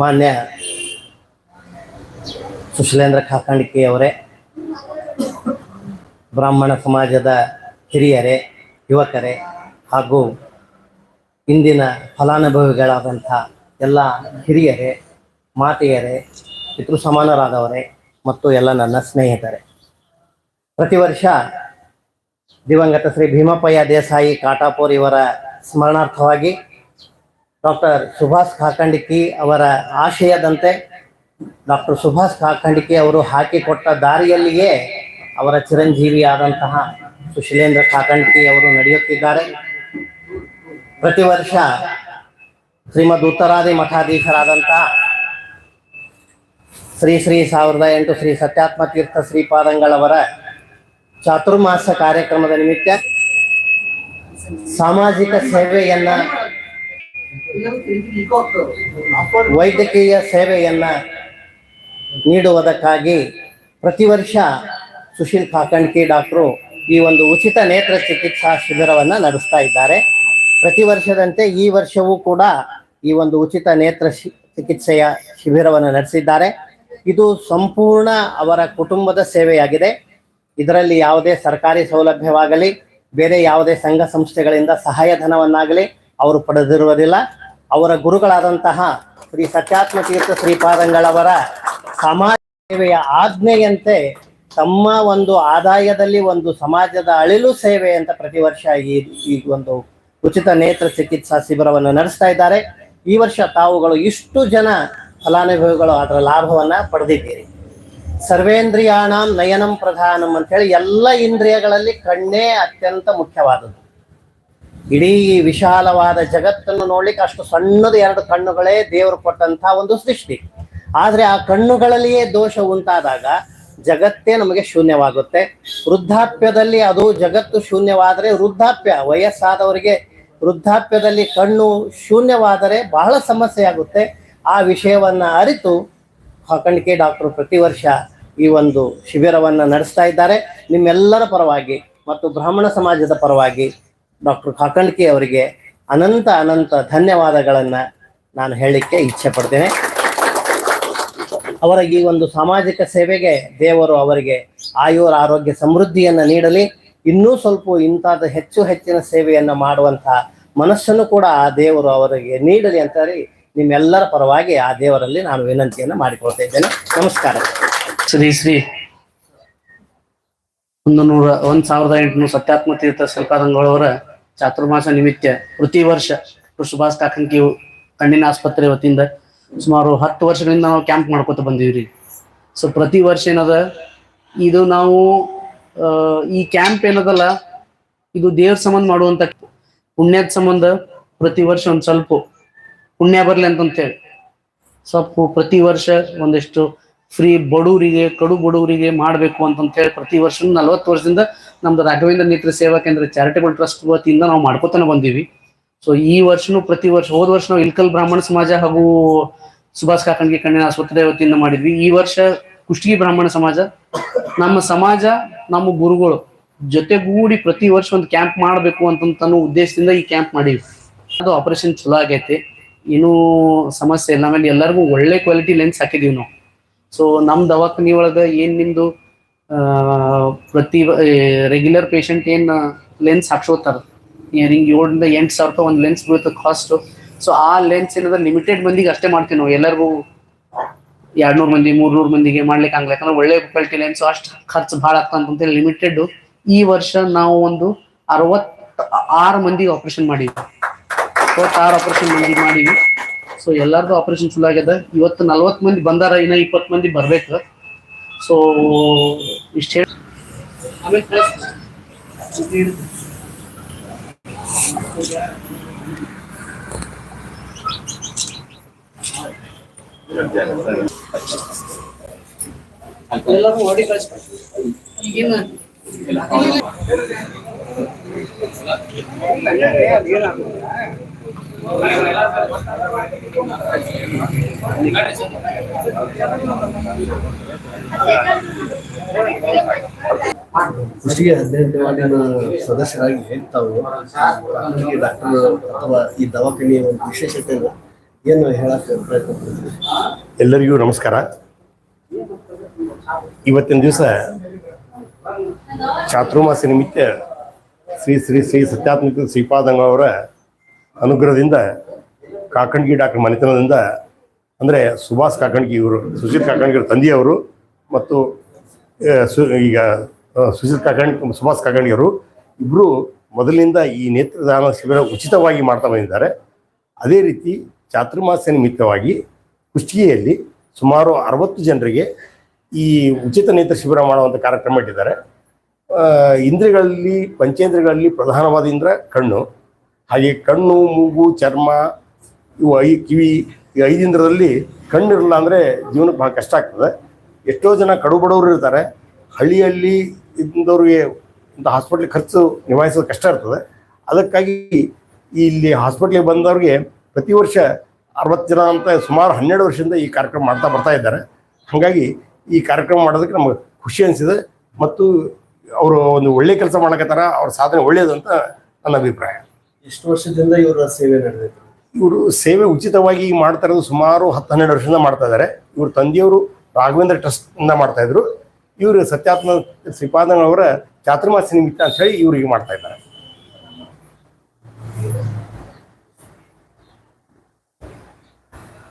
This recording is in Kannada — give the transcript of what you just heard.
ಮಾನ್ಯ ಸುಶೀಲೇಂದ್ರ ಕಾಕಂಡಿಕೆ ಅವರೇ ಬ್ರಾಹ್ಮಣ ಸಮಾಜದ ಹಿರಿಯರೇ, ಯುವಕರೇ ಹಾಗೂ ಇಂದಿನ ಫಲಾನುಭವಿಗಳಾದಂಥ ಎಲ್ಲ ಹಿರಿಯರೇ, ಮಾತೆಯರೇ ಪಿತೃ ಸಮಾನರಾದವರೇ ಮತ್ತು ಎಲ್ಲ ನನ್ನ ಸ್ನೇಹಿತರೆ. ಪ್ರತಿ ವರ್ಷ ದಿವಂಗತ ಶ್ರೀ ಭೀಮಪ್ಪಯ್ಯ ದೇಸಾಯಿ ಕಾಟಾಪೂರ್ ಇವರ ಸ್ಮರಣಾರ್ಥವಾಗಿ ಡಾಕ್ಟರ್ ಸುಭಾಷ್ ಕಾಕಂಡಿಕಿ ಅವರ ಆಶಯದಂತೆ ಡಾಕ್ಟರ್ ಸುಭಾಷ್ ಕಾಕಂಡಿಕೆ ಅವರು ಹಾಕಿಕೊಟ್ಟ ದಾರಿಯಲ್ಲಿಯೇ ಅವರ ಚಿರಂಜೀವಿ ಆದಂತಹ ಸುಶೀಲೇಂದ್ರ ಕಾಕಂಡಿಕೆ ಅವರು ನಡೆಯುತ್ತಿದ್ದಾರೆ. ಪ್ರತಿ ವರ್ಷ ಶ್ರೀಮದ್ ಉತ್ತರಾದಿ ಮಠಾಧೀಶರಾದಂತಹ ಶ್ರೀ ಶ್ರೀ ಸಾವಿರದ ಎಂಟು ಶ್ರೀ ಸತ್ಯಾತ್ಮ ತೀರ್ಥ ಶ್ರೀಪಾದಂಗಳವರ ಚಾತುರ್ಮಾಸ ಕಾರ್ಯಕ್ರಮದ ನಿಮಿತ್ತ ಸಾಮಾಜಿಕ ಸೇವೆಯನ್ನ, ವೈದ್ಯಕೀಯ ಸೇವೆಯನ್ನ ನೀಡುವುದಕ್ಕಾಗಿ ಪ್ರತಿ ವರ್ಷ ಸುಶೀಲ್ ಕಾಕಣ್ಕಿ ಡಾಕ್ಟ್ರು ಈ ಒಂದು ಉಚಿತ ನೇತ್ರ ಚಿಕಿತ್ಸಾ ಶಿಬಿರವನ್ನು ನಡೆಸ್ತಾ ಇದ್ದಾರೆ. ಪ್ರತಿ ವರ್ಷದಂತೆ ಈ ವರ್ಷವೂ ಕೂಡ ಈ ಒಂದು ಉಚಿತ ನೇತ್ರ ಚಿಕಿತ್ಸೆಯ ಶಿಬಿರವನ್ನು ನಡೆಸಿದ್ದಾರೆ. ಇದು ಸಂಪೂರ್ಣ ಅವರ ಕುಟುಂಬದ ಸೇವೆಯಾಗಿದೆ. ಇದರಲ್ಲಿ ಯಾವುದೇ ಸರ್ಕಾರಿ ಸೌಲಭ್ಯವಾಗಲಿ, ಬೇರೆ ಯಾವುದೇ ಸಂಘ ಸಂಸ್ಥೆಗಳಿಂದ ಸಹಾಯಧನವನ್ನಾಗಲಿ ಅವರು ಪಡೆದಿರುವುದಿಲ್ಲ. ಅವರ ಗುರುಗಳಾದಂತಹ ಶ್ರೀ ಸತ್ಯಾತ್ಮ ತೀರ್ಥ ಶ್ರೀಪಾದಂಗಳವರ ಸಮಾಜ ಸೇವೆಯ ಆಜ್ಞೆಯಂತೆ ತಮ್ಮ ಒಂದು ಆದಾಯದಲ್ಲಿ ಒಂದು ಸಮಾಜದ ಅಳಿಲು ಸೇವೆ ಅಂತ ಪ್ರತಿ ವರ್ಷ ಈ ಈ ಒಂದು ಉಚಿತ ನೇತ್ರ ಚಿಕಿತ್ಸಾ ಶಿಬಿರವನ್ನು ನಡೆಸ್ತಾ ಇದ್ದಾರೆ. ಈ ವರ್ಷ ತಾವುಗಳು ಇಷ್ಟು ಜನ ಫಲಾನುಭವಿಗಳು ಅದರ ಲಾಭವನ್ನ ಪಡೆದಿದ್ದೀರಿ. ಸರ್ವೇಂದ್ರಿಯಾಣಂ ನಯನಂ ಪ್ರಧಾನಂ ಅಂತೇಳಿ ಎಲ್ಲ ಇಂದ್ರಿಯಗಳಲ್ಲಿ ಕಣ್ಣೇ ಅತ್ಯಂತ ಮುಖ್ಯವಾದದ್ದು. ಇಡೀ ವಿಶಾಲವಾದ ಜಗತ್ತನ್ನು ನೋಡ್ಲಿಕ್ಕೆ ಅಷ್ಟು ಸಣ್ಣದು ಎರಡು ಕಣ್ಣುಗಳೇ ದೇವರು ಕೊಟ್ಟಂತಹ ಒಂದು ಸೃಷ್ಟಿ. ಆದ್ರೆ ಆ ಕಣ್ಣುಗಳಲ್ಲಿಯೇ ದೋಷ ಉಂಟಾದಾಗ ಜಗತ್ತೇ ನಮಗೆ ಶೂನ್ಯವಾಗುತ್ತೆ. ವೃದ್ಧಾಪ್ಯದಲ್ಲಿ ಅದು ಜಗತ್ತು ಶೂನ್ಯವಾದರೆ ವೃದ್ಧಾಪ್ಯ, ವಯಸ್ಸಾದವರಿಗೆ ವೃದ್ಧಾಪ್ಯದಲ್ಲಿ ಕಣ್ಣು ಶೂನ್ಯವಾದರೆ ಬಹಳ ಸಮಸ್ಯೆ ಆಗುತ್ತೆ. ಆ ವಿಷಯವನ್ನ ಅರಿತು ಕಾಕಂಡಿಕೆ ಡಾಕ್ಟರ್ ಪ್ರತಿ ವರ್ಷ ಈ ಒಂದು ಶಿಬಿರವನ್ನು ನಡೆಸ್ತಾ ಇದ್ದಾರೆ. ನಿಮ್ಮೆಲ್ಲರ ಪರವಾಗಿ ಮತ್ತು ಬ್ರಾಹ್ಮಣ ಸಮಾಜದ ಪರವಾಗಿ ಡಾಕ್ಟರ್ ಕಾಕಂಡ್ಕಿ ಅವರಿಗೆ ಅನಂತ ಅನಂತ ಧನ್ಯವಾದಗಳನ್ನು ನಾನು ಹೇಳಲಿಕ್ಕೆ ಇಚ್ಛೆ ಪಡ್ತೇನೆ. ಅವರ ಈ ಒಂದು ಸಾಮಾಜಿಕ ಸೇವೆಗೆ ದೇವರು ಅವರಿಗೆ ಆಯುರ ಆರೋಗ್ಯ ಸಮೃದ್ಧಿಯನ್ನು ನೀಡಲಿ. ಇನ್ನೂ ಸ್ವಲ್ಪ ಇಂಥದ್ದು ಹೆಚ್ಚು ಹೆಚ್ಚಿನ ಸೇವೆಯನ್ನು ಮಾಡುವಂತಹ ಮನಸ್ಸನ್ನು ಕೂಡ ಆ ದೇವರು ಅವರಿಗೆ ನೀಡಲಿ ಅಂತ ಹೇಳಿ ನಿಮ್ಮೆಲ್ಲರ ಪರವಾಗಿ ಆ ದೇವರಲ್ಲಿ ನಾನು ವಿನಂತಿಯನ್ನು ಮಾಡಿಕೊಳ್ತಾ ಇದ್ದೇನೆ. ನಮಸ್ಕಾರ. ಶ್ರೀ ಶ್ರೀ ಒಂದು ನೂರ, ಒಂದ್ ಸಾವಿರದ ಎಂಟುನೂರ ಸತ್ಯಾತ್ಮ ತೀರ್ಥ ಶ್ರೀಪಾದಂಗಳವರ ಚಾತುರ್ಮಾಸ ನಿಮಿತ್ತ ಪ್ರತಿ ವರ್ಷ ಸುಭಾಷ್ ಕಾಕಂಕಿ ಕಣ್ಣಿನ ಆಸ್ಪತ್ರೆ ವತಿಯಿಂದ ಸುಮಾರು ಹತ್ತು ವರ್ಷಗಳಿಂದ ನಾವು ಕ್ಯಾಂಪ್ ಮಾಡ್ಕೋತ ಬಂದೀವಿ ಸೊ ಪ್ರತಿ ವರ್ಷ ಏನದ, ಇದು ನಾವು ಈ ಕ್ಯಾಂಪ್ ಏನದಲ್ಲ, ಇದು ದೇವ್ರ ಸಂಬಂಧ ಮಾಡುವಂತ ಪುಣ್ಯದ ಸಂಬಂಧ ಪ್ರತಿ ವರ್ಷ ಒಂದ್ ಸ್ವಲ್ಪ ಪುಣ್ಯ ಬರ್ಲಿ ಅಂತಂತೇಳಿ. ಸ್ವಲ್ಪ ಪ್ರತಿ ವರ್ಷ ಒಂದಿಷ್ಟು ಫ್ರೀ ಬಡವರಿಗೆ ಕಡು ಬಡವರಿಗೆ ಮಾಡಬೇಕು ಅಂತಂತ ಹೇಳಿ ಪ್ರತಿ ವರ್ಷ ನಲವತ್ತು ವರ್ಷದಿಂದ ನಮ್ದು ರಾಘವೇಂದ್ರ ನೇತ್ರ ಸೇವಾ ಕೇಂದ್ರ ಚಾರಿಟೇಬಲ್ ಟ್ರಸ್ಟ್ ವತಿಯಿಂದ ನಾವು ಮಾಡ್ಕೋತಾನೆ ಬಂದೀವಿ. ಸೊ ಈ ವರ್ಷನೂ ಪ್ರತಿ ವರ್ಷ ಹೋದ ವರ್ಷ ನಾವು ಇಲ್ಕಲ್ ಬ್ರಾಹ್ಮಣ ಸಮಾಜ ಹಾಗೂ ಸುಭಾಷ್ ಕಾಕಂಡ್ಗೆ ಕಣ್ಣಿನ ಆಸ್ಪತ್ರೆ ವತಿಯಿಂದ ಮಾಡಿದ್ವಿ. ಈ ವರ್ಷ ಕುಷ್ಟಗಿ ಬ್ರಾಹ್ಮಣ ಸಮಾಜ ನಮ್ಮ ಸಮಾಜ ನಮ್ಮ ಗುರುಗಳು ಜೊತೆಗೂಡಿ ಪ್ರತಿ ವರ್ಷ ಒಂದು ಕ್ಯಾಂಪ್ ಮಾಡಬೇಕು ಅಂತಂತ ಉದ್ದೇಶದಿಂದ ಈ ಕ್ಯಾಂಪ್ ಮಾಡೀವಿ ಅದು ಆಪರೇಷನ್ ಚಲೋ ಆಗೈತಿ. ಏನೂ ಸಮಸ್ಯೆ ಇಲ್ಲ. ಆಮೇಲೆ ಎಲ್ಲರಿಗೂ ಒಳ್ಳೆ ಕ್ವಾಲಿಟಿ ಲೆನ್ಸ್ ಹಾಕಿದೀವಿ ನಾವು. ಸೊ ನಮ್ ದವಾಖಾನಿ ಒಳಗ ಏನು ನಿಮ್ದು ಆ, ಪ್ರತಿ ರೆಗ್ಯುಲರ್ ಪೇಷಂಟ್ ಏನ್ ಲೆನ್ಸ್ ಹಾಕ್ಸೋತಾರ? ಹಿಂಗ್ ಏಳರಿಂದ ಎಂಟು ಸಾವಿರ ರೂಪಾಯಿ ಒಂದು ಲೆನ್ಸ್ ಬೀಳುತ್ತೆ ಕಾಸ್ಟ್ ಸೊ ಆ ಲೆನ್ಸ್ ಏನಾದ್ರೆ ಲಿಮಿಟೆಡ್ ಮಂದಿಗೆ ಅಷ್ಟೇ ಮಾಡ್ತೀವಿ ನಾವು. ಎಲ್ಲರಿಗೂ ಎರಡ್ನೂರು ಮಂದಿ, ಮೂರ್ನೂರು ಮಂದಿಗೆ ಮಾಡ್ಲಿಕ್ಕೆ ಆಗಲ್ಲ. ಯಾಕಂದ್ರೆ ಒಳ್ಳೆ ಕ್ವಾಲಿಟಿ ಲೆನ್ಸ್ ಅಷ್ಟು ಖರ್ಚು ಭಾಳ ಆಗ್ತಂತ ಲಿಮಿಟೆಡ್ ಈ ವರ್ಷ ನಾವು ಒಂದು ಅರವತ್ ಆರು ಮಂದಿಗೆ ಆಪರೇಷನ್ ಮಾಡಿವಿ ಅರವತ್ತಾರು ಆಪರೇಷನ್ ಮಂದಿ ಮಾಡಿವಿ ಸೊ ಎಲ್ಲರದು ಆಪರೇಷನ್ ಚಲೋ ಆಗ್ಯದ ಇವತ್ತು ನಲ್ವತ್ತು ಮಂದಿ ಬಂದಾರ, ಇನ್ನ ಇಪ್ಪತ್ ಮಂದಿ ಬರ್ಬೇಕು. ಸೊ ಇಷ್ಟೇ ಹೇಳಿ. ಆಮೇಲೆ ಎಲ್ಲರೂ ಓಡಿ ಕಳಿಸ್ಬೇಕು ಈಗಿನ ಕೃಷಿಗೆ ಹದಿನೆಂಟು ವಾರ್ಡಿನ ಸದಸ್ಯರಾಗಿ ತಾವು ಡಾಕ್ಟರ್ ಅಥವಾ ಈ ದವಾಖಾನೆಯ ಒಂದು ವಿಶೇಷತೆ ಏನು ಹೇಳಕ್ಕೆ ಪ್ರಯತ್ನ ಎಲ್ಲರಿಗೂ ನಮಸ್ಕಾರ. ಇವತ್ತಿನ ದಿವಸ ಚಾತುರ್ಮಾಸ ನಿಮಿತ್ತ ಶ್ರೀ ಶ್ರೀ ಶ್ರೀ ಸತ್ಯಾತ್ಮಕ ಶ್ರೀಪಾದಂಗ ಅವರ ಅನುಗ್ರಹದಿಂದ ಕಾಕಂಡ್ಗಿ ಡಾಕ್ಟರ್ ಮನೆತನದಿಂದ, ಅಂದರೆ ಸುಭಾಷ್ ಕಾಕಂಡ್ಗಿ ಇವರು ಸುಶೀಲ್ ಅವ್ರ ತಂದೆಯವರು ಮತ್ತು ಈಗ ಸುಶೀಲ್ ಕಾಕಂಡ್ ಸುಭಾಷ್ ಕಗಣಿಯವರು ಇಬ್ಬರು ಮೊದಲಿನಿಂದ ಈ ನೇತ್ರದಾನ ಶಿಬಿರ ಉಚಿತವಾಗಿ ಮಾಡ್ತಾ ಬಂದಿದ್ದಾರೆ. ಅದೇ ರೀತಿ ಚಾತುರ್ಮಾಸ ನಿಮಿತ್ತವಾಗಿ ಕುಷ್ಟಿಯಲ್ಲಿ ಸುಮಾರು ಅರವತ್ತು ಜನರಿಗೆ ಈ ಉಚಿತ ನೇತ್ರ ಶಿಬಿರ ಮಾಡುವಂಥ ಕಾರ್ಯಕ್ರಮ ಇಟ್ಟಿದ್ದಾರೆ. ಇಂದ್ರಿಗಳಲ್ಲಿ ಪಂಚೇಂದ್ರಿಯಗಳಲ್ಲಿ ಪ್ರಧಾನವಾದ ಇಂದ್ರ, ಕಣ್ಣು. ಹಾಗೆ ಕಣ್ಣು, ಮೂಗು, ಚರ್ಮ, ಇವು ಐ, ಕಿವಿ, ಈ ಐದಿಂದ್ರದಲ್ಲಿ ಕಣ್ಣಿರಲ್ಲ ಅಂದರೆ ಜೀವನಕ್ಕೆ ಭಾಳ ಕಷ್ಟ ಆಗ್ತದೆ. ಎಷ್ಟೋ ಜನ ಕಡು ಬಡವರು ಇರ್ತಾರೆ. ಹಳ್ಳಿಯಲ್ಲಿ ಇದ್ದವ್ರಿಗೆ ಇಂಥ ಹಾಸ್ಪಿಟ್ಲ್ ಖರ್ಚು ನಿಭಾಯಿಸೋದು ಕಷ್ಟ ಇರ್ತದೆ. ಅದಕ್ಕಾಗಿ ಇಲ್ಲಿ ಹಾಸ್ಪಿಟ್ಲಿಗೆ ಬಂದವ್ರಿಗೆ ಪ್ರತಿ ವರ್ಷ ಅರವತ್ತು ಜನ ಅಂತ ಸುಮಾರು ಹನ್ನೆರಡು ವರ್ಷದಿಂದ ಈ ಕಾರ್ಯಕ್ರಮ ಮಾಡ್ತಾ ಬರ್ತಾ ಇದ್ದಾರೆ. ಹಾಗಾಗಿ ಈ ಕಾರ್ಯಕ್ರಮ ಮಾಡೋದಕ್ಕೆ ನಮಗೆ ಖುಷಿ ಅನಿಸಿದೆ ಮತ್ತು ಅವರು ಒಂದು ಒಳ್ಳೆ ಕೆಲಸ ಮಾಡಕತ್ತಾರ ಅವ್ರ ಸಾಧನೆ ಒಳ್ಳೆಯದು ಅಂತ ನನ್ನ ಅಭಿಪ್ರಾಯ. ಎಷ್ಟು ವರ್ಷದಿಂದ ಇವರ ಸೇವೆ ನಡೆದೈತೆ ಇವರು ಸೇವೆ ಉಚಿತವಾಗಿ ಮಾಡ್ತಾ ಇರೋದು ಸುಮಾರು ಹತ್ತು ಹನ್ನೆರಡು ವರ್ಷದಿಂದ ಮಾಡ್ತಾ ಇದ್ದಾರೆ. ಇವ್ರ ತಂದೆಯವರು ರಾಘವೇಂದ್ರ ಟ್ರಸ್ಟ್ ಇಂದ ಮಾಡ್ತಾ ಇದ್ರು. ಇವರು ಸತ್ಯಾತ್ಮ ಶ್ರೀಪಾದಂಗಳವರ ಚಾತುರ್ಮಾಸ ನಿಮಿತ್ತ ಅಂತ ಹೇಳಿ ಇವ್ರಿಗೆ ಮಾಡ್ತಾ ಇದ್ದಾರೆ.